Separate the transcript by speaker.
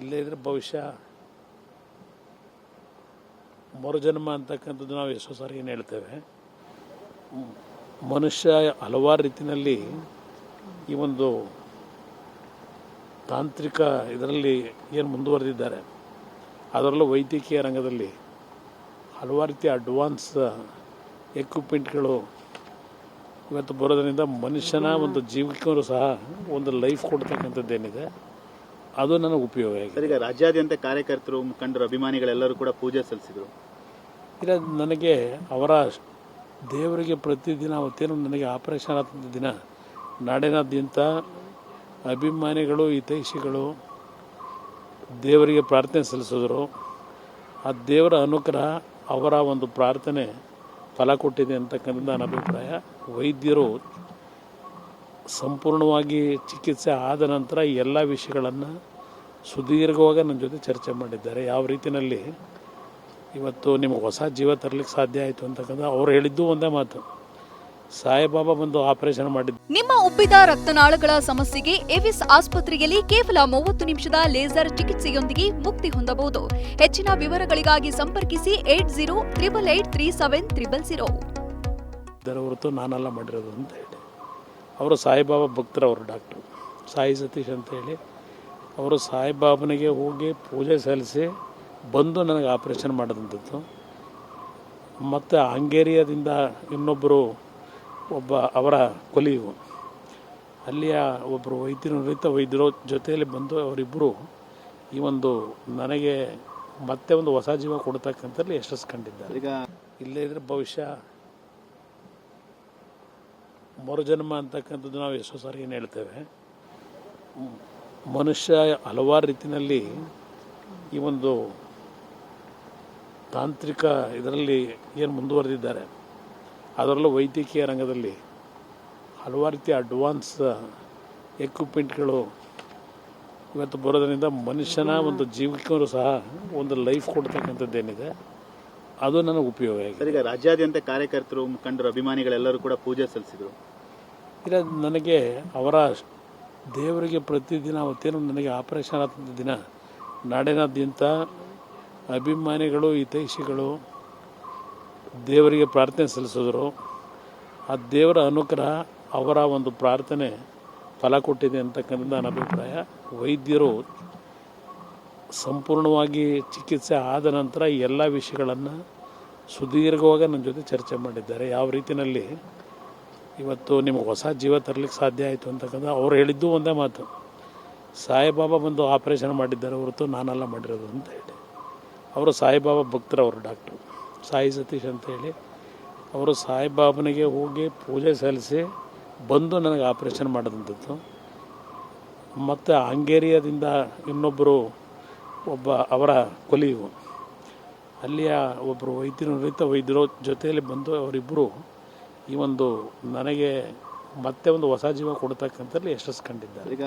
Speaker 1: ಇಲ್ಲೇ ಇದ್ರೆ ಭವಿಷ್ಯ ಮರುಜನ್ಮ ಅಂತಕ್ಕಂಥದ್ದು ನಾವು ಎಷ್ಟೋ ಸಾರಿ ಏನು ಹೇಳ್ತೇವೆ. ಮನುಷ್ಯ ಹಲವಾರು ರೀತಿಯಲ್ಲಿ ಈ ಒಂದು ತಾಂತ್ರಿಕ ಇದರಲ್ಲಿ ಏನು ಮುಂದುವರೆದಿದ್ದಾರೆ. ಅದರಲ್ಲೂ ವೈದ್ಯಕೀಯ ರಂಗದಲ್ಲಿ ಹಲವಾರು ರೀತಿಯ ಅಡ್ವಾನ್ಸ್ ಎಕ್ವಿಪ್ಮೆಂಟ್ಗಳು ಇವತ್ತು ಬರೋದರಿಂದ ಮನುಷ್ಯನ ಒಂದು ಜೀವಕ್ಕೂ ಸಹ ಒಂದು ಲೈಫ್ ಕೊಡ್ತಕ್ಕಂಥದ್ದೇನಿದೆ. ಅದು ನನಗೆ ಉಪಯೋಗ ಆಗಿದೆ.
Speaker 2: ಸರ್ ಈಗ ರಾಜ್ಯಾದ್ಯಂತ ಕಾರ್ಯಕರ್ತರು ಮುಖಂಡರು ಅಭಿಮಾನಿಗಳೆಲ್ಲರೂ ಕೂಡ ಪೂಜೆ ಸಲ್ಲಿಸಿದ್ರು.
Speaker 1: ಇಲ್ಲ ನನಗೆ ಅವರ ದೇವರಿಗೆ ಪ್ರತಿದಿನ ಅವತ್ತೇನು ನನಗೆ ಆಪರೇಷನ್ ಆದ ದಿನ. ನಾಡಿನಾದ್ಯಂತ ಅಭಿಮಾನಿಗಳು ಹಿತೈಷಿಗಳು ದೇವರಿಗೆ ಪ್ರಾರ್ಥನೆ ಸಲ್ಲಿಸಿದ್ರು. ಆ ದೇವರ ಅನುಗ್ರಹ ಅವರ ಒಂದು ಪ್ರಾರ್ಥನೆ ಫಲ ಕೊಟ್ಟಿದೆ ಅಂತಕ್ಕಂಥ ನನ್ನ ಅಭಿಪ್ರಾಯ. ವೈದ್ಯರು ಸಂಪೂರ್ಣವಾಗಿ ಚಿಕಿತ್ಸೆ ಆದ ನಂತರ ಎಲ್ಲ ವಿಷಯಗಳನ್ನು ಸುದೀರ್ಘವಾಗಿ ನನ್ನ ಜೊತೆ ಚರ್ಚೆ ಮಾಡಿದ್ದಾರೆ. ಯಾವ ರೀತಿಯಲ್ಲಿ ಇವತ್ತು ನಿಮಗೆ ಹೊಸ ಜೀವ ತರಲಿಕ್ಕೆ ಸಾಧ್ಯ ಆಯಿತು ಅಂತಕ್ಕಂಥ ಅವ್ರು ಹೇಳಿದ್ದು ಒಂದೇ ಮಾತು. ಸಾಯಿಬಾಬಾ ಬಂದು ಆಪರೇಷನ್ ಮಾಡಿದ್ದು
Speaker 3: ನಿಮ್ಮ ಉಬ್ಬಿದ ರಕ್ತನಾಳಗಳ ಸಮಸ್ಯೆಗೆ ಎವಿಸ್ ಆಸ್ಪತ್ರೆಯಲ್ಲಿ ಕೇವಲ ಮೂವತ್ತು ನಿಮಿಷದ ಲೇಸರ್ ಚಿಕಿತ್ಸೆಯೊಂದಿಗೆ ಮುಕ್ತಿ ಹೊಂದಬಹುದು. ಹೆಚ್ಚಿನ ವಿವರಗಳಿಗಾಗಿ ಸಂಪರ್ಕಿಸಿ eight zero triple eight three seven triple zero.
Speaker 1: ಇದರ ಹೊರತು ನಾನೆಲ್ಲ ಮಾಡಿರೋದು ಅಂತ ಹೇಳಿ. ಅವರು ಸಾಯಿಬಾಬಾ ಭಕ್ತರವರು ಡಾಕ್ಟ್ರು. ಸಾಯಿ ಸತೀಶ್ ಅಂತ ಹೇಳಿ ಅವರು ಸಾಯಿಬಾಬನಿಗೆ ಹೋಗಿ ಪೂಜೆ ಸಲ್ಲಿಸಿ ಬಂದು ನನಗೆ ಆಪರೇಷನ್ ಮಾಡಿದಂಥದ್ದು. ಮತ್ತು ಹಂಗೇರಿಯಾದಿಂದ ಇನ್ನೊಬ್ಬರು ಒಬ್ಬ ಅವರ ಕೊಲಿಯು ಅಲ್ಲಿಯ ಒಬ್ಬರು ವೈದ್ಯರು ನುರಿತ ವೈದ್ಯರು ಜೊತೆಯಲ್ಲಿ ಬಂದು ಅವರಿಬ್ಬರು ಈ ಒಂದು ನನಗೆ ಮತ್ತೆ ಒಂದು ಹೊಸ ಜೀವ ಕೊಡ್ತಕ್ಕಂಥಲ್ಲಿ ಯಶಸ್ಸು ಕಂಡಿದ್ದಾರೆ.
Speaker 2: ಈಗ
Speaker 1: ಇಲ್ಲೇ ಇದ್ರೆ ಭವಿಷ್ಯ ಮರುಜನ್ಮ ಅಂತಕ್ಕಂಥದ್ದು ನಾವು ಎಷ್ಟೋ ಸಾರಿ ಏನು ಹೇಳ್ತೇವೆ? ಮನುಷ್ಯ ಹಲವಾರು ರೀತಿಯಲ್ಲಿ ಈ ಒಂದು ತಾಂತ್ರಿಕ ಇದರಲ್ಲಿ ಏನು ಮುಂದುವರೆದಿದ್ದಾರೆ. ಅದರಲ್ಲೂ ವೈದ್ಯಕೀಯ ರಂಗದಲ್ಲಿ ಹಲವಾರು ರೀತಿಯ ಅಡ್ವಾನ್ಸ್ ಎಕ್ವಿಪ್ಮೆಂಟ್ಗಳು ಇವತ್ತು ಬರೋದರಿಂದ ಮನುಷ್ಯನ ಒಂದು ಜೀವಕ್ಕೂ ಸಹ ಒಂದು ಲೈಫ್ ಕೊಡ್ತಕ್ಕಂಥದ್ದೇನಿದೆ. ಅದು ನನಗೆ ಉಪಯೋಗ ಆಗಿದೆ.
Speaker 2: ಈಗ ರಾಜ್ಯಾದ್ಯಂತ ಕಾರ್ಯಕರ್ತರು ಮುಖಂಡರು ಅಭಿಮಾನಿಗಳೆಲ್ಲರೂ ಕೂಡ ಪೂಜೆ ಸಲ್ಲಿಸಿದರು.
Speaker 1: ಇಲ್ಲ ನನಗೆ ಅವರ ದೇವರಿಗೆ ಪ್ರತಿದಿನ ಅವತ್ತೇನು ನನಗೆ ಆಪರೇಷನ್ ಆದ ದಿನ, ನಾಡಿನಾದ್ಯಂತ ಅಭಿಮಾನಿಗಳು, ಹಿತೈಷಿಗಳು ದೇವರಿಗೆ ಪ್ರಾರ್ಥನೆ ಸಲ್ಲಿಸಿದ್ರು. ಆ ದೇವರ ಅನುಗ್ರಹ ಅವರ ಒಂದು ಪ್ರಾರ್ಥನೆ ಫಲ ಕೊಟ್ಟಿದೆ ಅಂತಕ್ಕಂಥ ನನ್ನ ಅಭಿಪ್ರಾಯ. ವೈದ್ಯರು ಸಂಪೂರ್ಣವಾಗಿ ಚಿಕಿತ್ಸೆ ಆದ ನಂತರ ಎಲ್ಲ ವಿಷಯಗಳನ್ನು ಸುದೀರ್ಘವಾಗಿ ನನ್ನ ಜೊತೆ ಚರ್ಚೆ ಮಾಡಿದ್ದಾರೆ. ಯಾವ ರೀತಿಯಲ್ಲಿ ಇವತ್ತು ನಿಮಗೆ ಹೊಸ ಜೀವ ತರಲಿಕ್ಕೆ ಸಾಧ್ಯ ಆಯಿತು ಅಂತಕ್ಕಂಥ ಅವ್ರು ಹೇಳಿದ್ದು ಒಂದೇ ಮಾತು. ಸಾಯಿಬಾಬಾ ಬಂದು ಆಪರೇಷನ್ ಮಾಡಿದ್ದಾರೆ ಹೊರತು ನಾನೆಲ್ಲ ಮಾಡಿರೋದು ಅಂತ ಹೇಳಿ. ಅವರು ಸಾಯಿಬಾಬಾ ಭಕ್ತರವರು ಡಾಕ್ಟ್ರು. ಸಾಯಿ ಸತೀಶ್ ಅಂತ ಹೇಳಿ. ಅವರು ಸಾಯಿಬಾಬನಿಗೆ ಹೋಗಿ ಪೂಜೆ ಸಲ್ಲಿಸಿ ಬಂದು ನನಗೆ ಆಪರೇಷನ್ ಮಾಡಿದಂಥದ್ದು. ಮತ್ತು ಹಂಗೇರಿಯಾದಿಂದ ಇನ್ನೊಬ್ಬರು ಒಬ್ಬ ಅವರ ಕೊಲಿಯು. ಅಲ್ಲಿಯ ಒಬ್ಬರು ವೈದ್ಯರು ನುರಿತ ವೈದ್ಯರು ಜೊತೆಯಲ್ಲಿ ಬಂದು ಅವರಿಬ್ಬರು ಈ ಒಂದು ನನಗೆ ಮತ್ತೆ ಒಂದು ಹೊಸ ಜೀವ ಕೊಡ್ತಕ್ಕಂಥಲ್ಲಿ ಯಶಸ್ಸು ಕಂಡಿದ್ದಾರೆ.
Speaker 2: ಈಗ